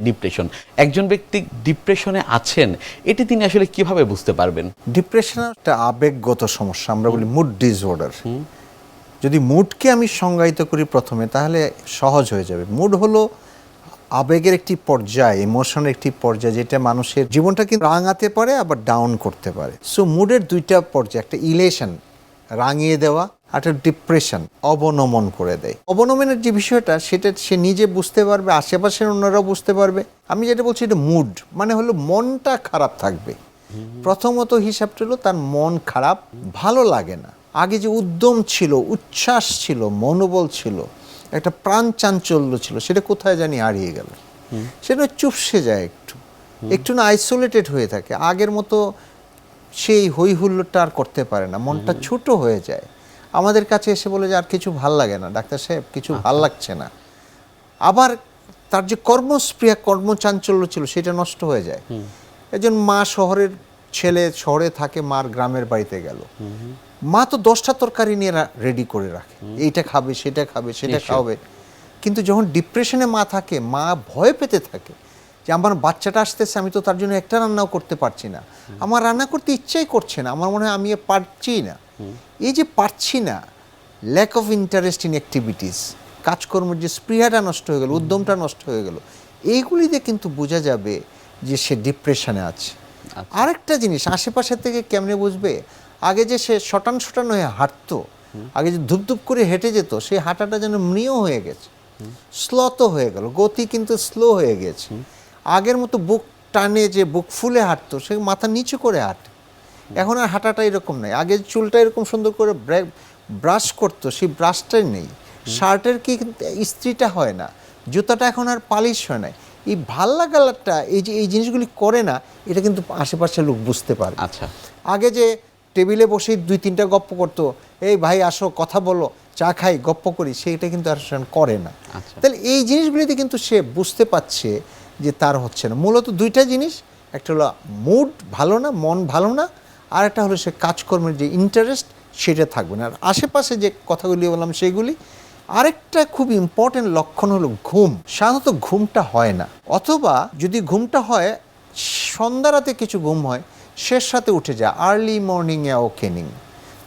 Depression. একজন ব্যক্তি ডিপ্রেশনে আছেন এটি তিনি আসলে কীভাবে বুঝতে পারবেন? ডিপ্রেশন একটা আবেগগত সমস্যা আমরা বলি মুড ডিসঅর্ডার যদি মুডকে আমি সংজ্ঞায়িত করি প্রথমে তাহলে সহজ হয়ে যাবে। মুড হলো আবেগের একটি পর্যায় ইমোশনের একটি পর্যায় যেটা মানুষের জীবনটাকে রাঙাতে পারে আবার ডাউন করতে পারে। সো মুডের দুইটা পর্যায় একটা ইলেশন রাঙিয়ে দেওয়া একটা ডিপ্রেশন অবনমন করে দেয়। অবনমনের যে বিষয়টা, সেটা সে নিজে বুঝতে পারবে, আশেপাশের অন্যরাও বুঝতে পারবে। আমি যেটা বলছি, এটা মুড মানে হলো মনটা খারাপ থাকবে। প্রথমত হিসাবটা হলো, তার মন খারাপ, ভালো লাগে না। আগে যে উদ্যম ছিল, উচ্ছ্বাস ছিল, মনোবল ছিল, একটা প্রাণ চাঞ্চল্য ছিল, সেটা কোথায় জানি হারিয়ে গেল। সেটা চুপসে যায় একটু। একটু না আইসোলেটেড হয়ে থাকে। আগের মতো সেই হই হুল্লোড়টা আর করতে পারে না। মনটা ছোট হয়ে যায়। আমাদের কাছে এসে বলে যে আর কিছু ভালো লাগে না। ডাক্তার সাহেব কিছু ভালো লাগছে না। আবার তার যে কর্মস্পৃহা কর্মচাঞ্চল্য ছিল সেটা নষ্ট হয়ে যায়। একজন মা শহরের ছেলে শহরে থাকে মার গ্রামের বাড়িতে গেল। মা তো দশটা তরকারি নিয়ে রেডি করে রাখে। এইটা খাবে সেটা খাবে সেটা খাওয়াবে। কিন্তু যখন ডিপ্রেশনে মা থাকে মা ভয় পেতে থাকে। যে আমার বাচ্চাটা আসতেছে আমি তো তার জন্য একটা রান্নাও করতে পারছি না। আমার রান্না করতে ইচ্ছাই করছে না আমার মনে হয় আমি এ পারছি না। এই যে পারছি না lack of interest in activities কাজকর্মের যে স্পৃহাটা নষ্ট হয়ে গেল উদ্যমটা নষ্ট হয়ে গেল এইগুলিতে কিন্তু বোঝা যাবে যে সে ডিপ্রেশনে আছে। আরেকটা জিনিস আশেপাশে থেকে কেমনে বুঝবে? আগে যে সে শটান শটান হয়ে হাঁটতো আগে যে ধুপধুপ করে হেঁটে যেত সেই হাঁটাটা যেন মৃয় হয়ে গেছে। স্লত হয়ে গেল গতি কিন্তু স্লো হয়ে গেছে। আগের মতো বুক টানে যে বুক ফুলে হাঁটতো সে মাথা নিচু করে হাঁটে। এখন আর হাঁটাটা এরকম নাই আগে চুলটা এরকম সুন্দর করে ব্রাশ করতো সেই ব্রাশটাই নেই। শার্টের কি ইস্ত্রিটা হয় না। জুতাটা এখন আর পালিশ হয় না। এই ভালো লাগাটা এই যে এই জিনিসগুলি করে না এটা কিন্তু আশেপাশে লোক বুঝতে পারে আচ্ছা। আগে যে টেবিলে বসে দুই তিনটা গপ্প করতো এই ভাই আসো কথা বলো চা খাই গপ্প করি সেইটা কিন্তু আর করে না। আচ্ছা। তাহলে এই জিনিসগুলিতে কিন্তু সে বুঝতে পারছে যে তার হচ্ছে না। মূলত দুইটা জিনিস, একটা হলো মুড ভালো না, মন ভালো না, আর একটা হলো সে কাজকর্মের যে ইন্টারেস্ট সেটা থাকবে না। আর আশেপাশে যে কথাগুলি বললাম সেগুলি, আরেকটা খুব ইম্পর্টেন্ট লক্ষণ হলো ঘুম। সাধারণত ঘুমটা হয় না। অথবা যদি ঘুমটা হয়, সন্ধ্যা রাতে কিছু ঘুম হয়, শেষ রাতে উঠে যায় আর্লি মর্নিংয়ে ওকেনিং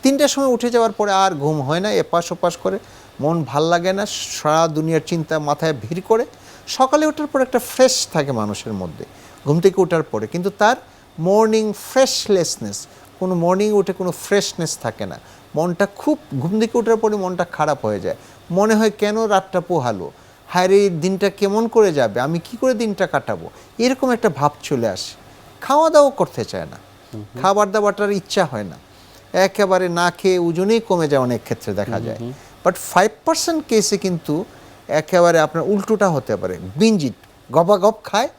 তিনটার সময় উঠে যাওয়ার পরে আর ঘুম হয় না, এপাশ ওপাশ করে, মন ভালো লাগে না, সারা দুনিয়ার চিন্তা মাথায় ভিড় করে সকালে ওঠার পর একটা ফ্রেশ থাকে মানুষের মধ্যে। ঘুম থেকে ওঠার পরে। কিন্তু তার মর্নিং ফ্রেশলেসনেস কোনো মর্নিং উঠে কোনো ফ্রেশনেস থাকে না। মনটা খুব ঘুম থেকে ওঠার পরে মনটা খারাপ হয়ে যায়। মনে হয় কেন রাতটা পোহালো? হায় রে, দিনটা কেমন করে যাবে? আমি কি করে দিনটা কাটাবো? এরকম একটা ভাব চলে আসে। খাওয়া দাওয়া করতে চায় না। খাবার দাবারটার ইচ্ছা হয় না। একেবারে না খেয়ে ওজনেই কমে যায় অনেক ক্ষেত্রে দেখা যায়। বাট ফাইভ পার্সেন্ট কেসে কিন্তু একেবারে আপনার উল্টোটা হতে পারে। বিঞ্জিট গবা গপ খায়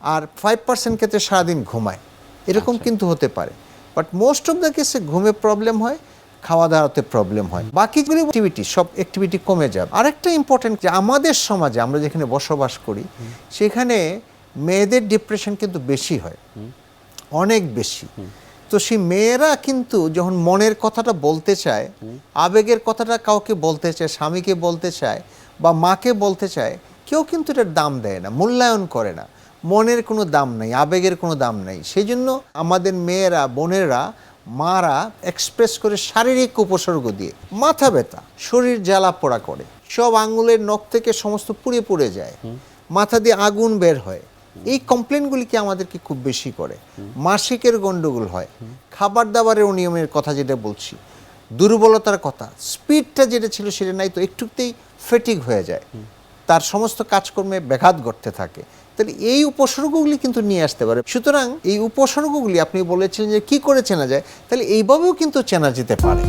আর ফাইভ পার্সেন্ট ক্ষেত্রে সারাদিন ঘুমায়। এরকম কিন্তু হতে পারে। বাট মোস্ট অফ দ্য কেসে ঘুমে প্রবলেম হয় খাওয়া দাওয়াতে প্রবলেম হয় বাকিগুলি অ্যাক্টিভিটি সব অ্যাক্টিভিটি কমে যাবে। আরেকটা ইম্পর্টেন্ট যে আমাদের সমাজে আমরা যেখানে বসবাস করি সেখানে মেয়েদের ডিপ্রেশন কিন্তু বেশি হয়। অনেক বেশি। তো সেই মেয়েরা কিন্তু যখন মনের কথাটা বলতে চায় আবেগের কথাটা কাউকে বলতে চায় স্বামীকে বলতে চায় বা মাকে বলতে চায় কেউ কিন্তু এটার দাম দেয় না মূল্যায়ন করে না। মনের কোনো দাম নেই আবেগের কোনো দাম নেই। সেই জন্য আমাদের মেয়েরা বোনেরা মারা এক্সপ্রেস করে শারীরিক উপসর্গ দিয়ে মাথা ব্যথা শরীর জ্বালা পোড়া করে। সব আঙুলের নখ থেকে সমস্ত পুড়ে পুড়ে যায়। মাথা দিয়ে আগুন বের হয়। এই কমপ্লেনগুলি কি আমাদেরকে খুব বেশি করে। মাসিকের গন্ডগোল হয়। খাবার দাবারের অনিয়মের কথা যেটা বলছি। দুর্বলতার কথা স্পিডটা যেটা ছিল সেটা নাই তো একটুতেই ফেটিক হয়ে যায়। তার সমস্ত কাজকর্মে ব্যাঘাত ঘটতে থাকে। তাহলে এই উপসর্গগুলি কিন্তু নিয়ে আসতে পারে। সুতরাং এই উপসর্গগুলি আপনি বলেছিলেন যে কি করে চেনা যায়? তাহলে এইভাবেও কিন্তু চেনা যেতে পারে।